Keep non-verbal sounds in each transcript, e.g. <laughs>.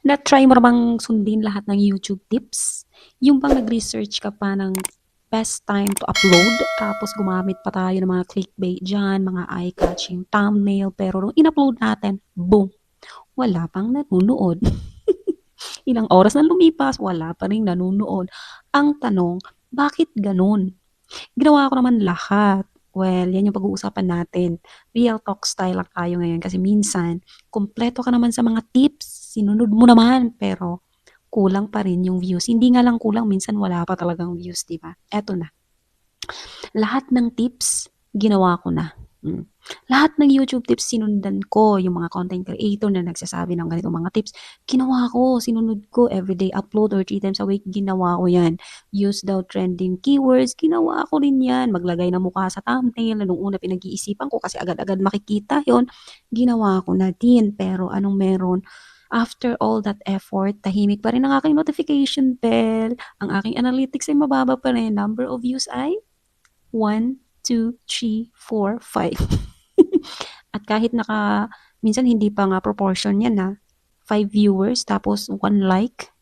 Na-try mo bang sundin lahat ng YouTube tips? Yung bang nag-research ka pa ng best time to upload, tapos gumamit pa tayo ng mga clickbait dyan, mga eye-catching thumbnail, pero nung in-upload natin, boom! Wala pang nanonood. <laughs> Ilang oras na lumipas, wala pa ring nanonood. Ang tanong, bakit ganun? Ginawa ko naman lahat. Well, yan yung pag-uusapan natin. Real talk style lang tayo ngayon kasi minsan, kumpleto ka naman sa mga tips, sinunod mo naman, pero kulang pa rin yung views. Hindi nga lang kulang, minsan wala pa talagang views, di ba? Eto na. Lahat ng tips, ginawa ko na. Mm. Lahat ng YouTube tips sinundan ko, yung mga content creator na nagsasabi ng ganitong mga tips, ginawa ko, sinunod ko, everyday upload or three times a week, ginawa ko yan. Use daw trending keywords, ginawa ko rin yan. Maglagay ng mukha sa thumbnail, nung una pinag-iisipan ko kasi agad-agad makikita yon ginawa ko na din. Pero anong meron? After all that effort, tahimik pa rin ang aking notification bell. Ang aking analytics ay mababa pa rin. Number of views ay 1, 2, 3, 4, 5. At kahit naka, minsan hindi pa nga proportion yan na 5 viewers tapos 1 like.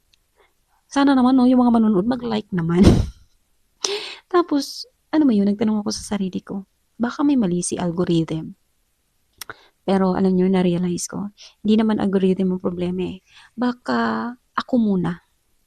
Sana naman no, yung mga manonood mag-like naman. <laughs> tapos, ano mo yun, nagtanong ako sa sarili ko, baka may mali si algorithm. Pero alam nyo, na-realize ko, hindi naman algorithm ang problema eh. Baka ako muna.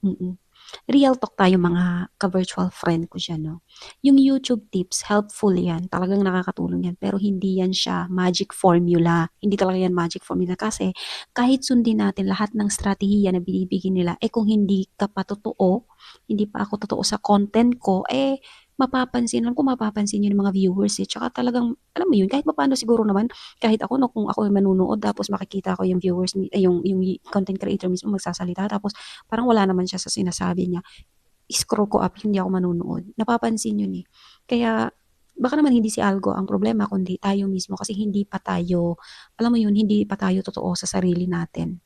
Mm-mm. Real talk tayo mga ka-virtual friend ko siya, no? Yung YouTube tips, helpful yan. Talagang nakakatulong yan. Pero hindi yan siya magic formula. Hindi talaga yan magic formula. Kasi kahit sundin natin lahat ng strategiya na binibigyan nila, eh kung hindi ka pa totoo, hindi pa ako totoo sa content ko, eh mapapansin, alam ko mapapansin yun ng mga viewers eh. Tsaka talagang, alam mo yun, kahit paano siguro naman, kahit ako, no, kung ako manunood, tapos makikita ko yung viewers, eh, yung, yung content creator mismo magsasalita, tapos parang wala naman siya sa sinasabi niya, scroll ko up, hindi ako manunood. Napapansin yun eh. Kaya, baka naman hindi si Algo ang problema, kundi tayo mismo, kasi hindi pa tayo, alam mo yun, hindi pa tayo totoo sa sarili natin.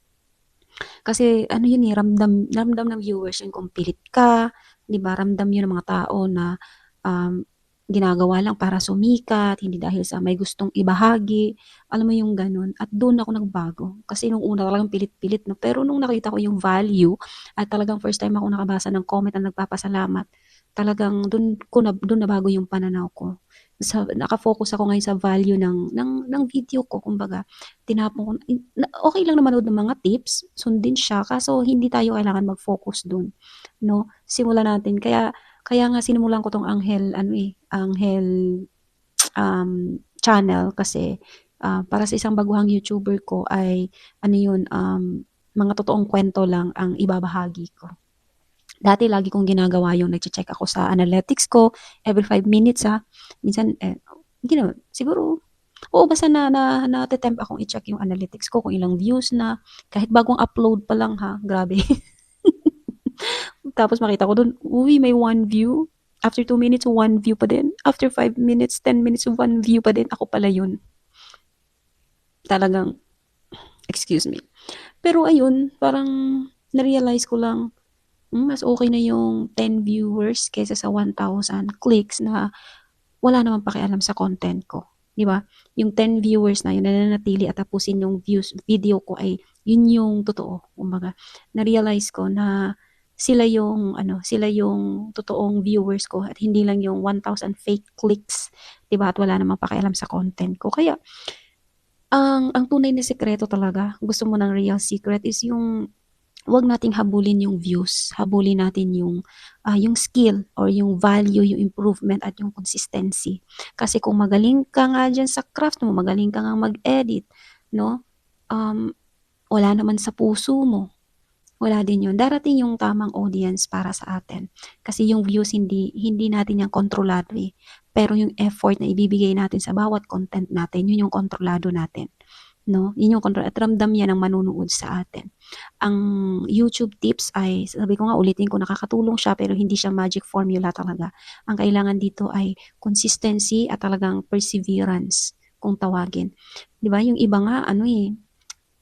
Kasi ano yun eh, ramdam, ramdam ng viewers yung kung pilit ka, di ba, ramdam yun ng mga tao na um, ginagawa lang para sumikat, hindi dahil sa may gustong ibahagi. Alam mo yung ganun. At doon ako nagbago. Kasi nung una talagang pilit-pilit. No? Pero nung nakita ko yung value, at talagang first time ako nakabasa ng comment na nagpapasalamat, talagang doon ko na, doon na bago yung pananaw ko. Sa, nakafocus ako ngayon sa value ng, ng, ng video ko. Kumbaga, tinapon ko. Okay lang na ng mga tips, sundin siya, kaso hindi tayo kailangan mag-focus doon. No? Simulan natin. Kaya, kaya nga sinimulan ko tong Anghel ano eh, Anghel um, channel kasi uh, para sa isang baguhang YouTuber ko ay ano yun um, mga totoong kwento lang ang ibabahagi ko. Dati lagi kong ginagawa yung nagche-check ako sa analytics ko every 5 minutes ha. Minsan eh, hindi naman, siguro Oo, basta na, na, na-attempt akong i-check yung analytics ko, kung ilang views na, kahit bagong upload pa lang ha, grabe. <laughs> Tapos makita ko doon, uy, may one view. After 2 minutes, one view pa din. After 5 minutes, 10 minutes, one view pa din. Ako pala yun. Talagang, excuse me. Pero ayun, parang na-realize ko lang, hmm, mas okay na yung 10 viewers kaysa sa 1,000 clicks na wala naman pakialam sa content ko. Di ba? Yung 10 viewers na yun, nananatili at tapusin yung views, video ko ay yun yung totoo. Kumbaga, na-realize ko na sila yung ano, sila yung totoong viewers ko at hindi lang yung 1,000 fake clicks, 'di ba? At wala namang pakialam sa content ko. Kaya ang ang tunay na sekreto talaga, gusto mo ng real secret is yung wag nating habulin yung views, habulin natin yung uh, yung skill or yung value, yung improvement at yung consistency. Kasi kung magaling ka nga diyan sa craft mo, magaling ka nga mag-edit, no? Um, wala naman sa puso mo, wala din yun. Darating yung tamang audience para sa atin. Kasi yung views, hindi, hindi natin yung kontrolado eh. Pero yung effort na ibibigay natin sa bawat content natin, yun yung kontrolado natin. No? Yun yung control. At ramdam yan ang manunood sa atin. Ang YouTube tips ay, sabi ko nga, ulitin ko, nakakatulong siya pero hindi siya magic formula talaga. Ang kailangan dito ay consistency at talagang perseverance kung tawagin. 'Di ba? Yung iba nga ano eh,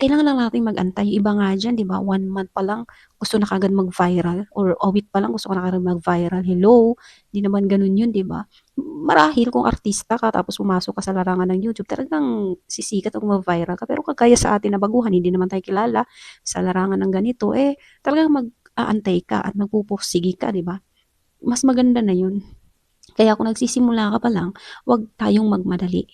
kailangan lang nating mag-antay. Yung iba nga diyan, 'di ba, one month pa lang gusto na kaagad mag-viral or a week pa lang gusto na kaagad mag-viral. Hello, 'di naman gano'n 'yun, 'di ba? Marahil kung artista ka tapos pumasok ka sa larangan ng YouTube, talagang sisikat o ma-viral ka. Pero kagaya sa atin na baguhan, hindi naman tayo kilala sa larangan ng ganito, eh, talagang mag-aantay ka at magpupursige ka, 'di ba? Mas maganda na 'yun. Kaya kung nagsisimula ka pa lang, 'wag tayong magmadali,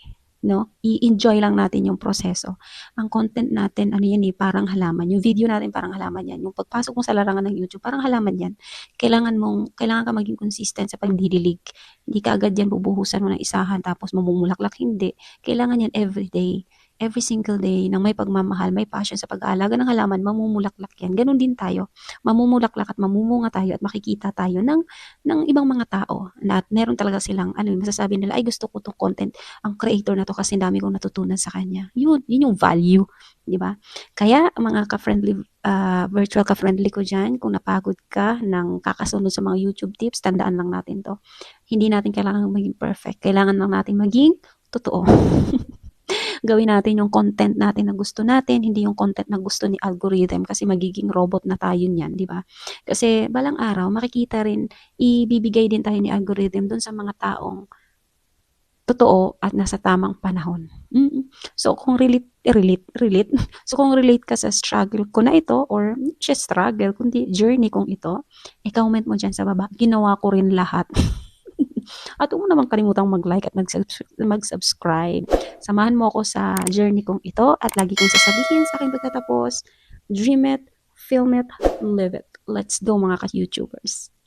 'no? I-enjoy lang natin yung proseso. Ang content natin ano yan, eh, parang halaman, yung video natin parang halaman yan. Yung pagpasok mo sa larangan ng YouTube, parang halaman yan. Kailangan mong kailangan kang maging consistent sa pagdidilig. Hindi kaagad yan bubuhusan mo ng isahan tapos mamumulaklak, hindi. Kailangan yan everyday, every single day ng may pagmamahal, may passion sa pag-aalaga ng halaman, mamumulaklak yan. Gano'n din tayo. Mamumulaklak at mamumunga tayo at makikita tayo ng ng ibang mga tao na meron talaga silang ano, masasabi nila, "Ay gusto ko 'tong content, ang creator na 'to kasi dami kong natutunan sa kanya." Yun, yun yung value, 'di ba? Kaya mga ka-friendly, ah, virtual ka-friendly ko diyan, kung napagod ka ng kakasunod sa mga YouTube tips, tandaan lang natin 'to. Hindi natin kailangang maging perfect, kailangan lang natin maging totoo. <laughs> <laughs> Gawin natin yung content natin na gusto natin, hindi yung content na gusto ni algorithm kasi magiging robot na tayo niyan, 'di ba? Kasi balang araw makikita rin, ibibigay din tayo ni algorithm dun sa mga taong totoo at nasa tamang panahon. Mm. So kung relate relate relate <laughs> so kung relate ka sa struggle ko na ito or siya struggle kundi journey kong ito, i-comment mo diyan sa baba. Ginawa ko rin lahat. <laughs> At huwag mo namang kalimutang mag-like at mag-subs mag-subscribe. Samahan mo ako sa journey kong ito at lagi kong sasabihin sa aking pagtatapos, dream it, film it, live it. Let's go mga ka-YouTubers.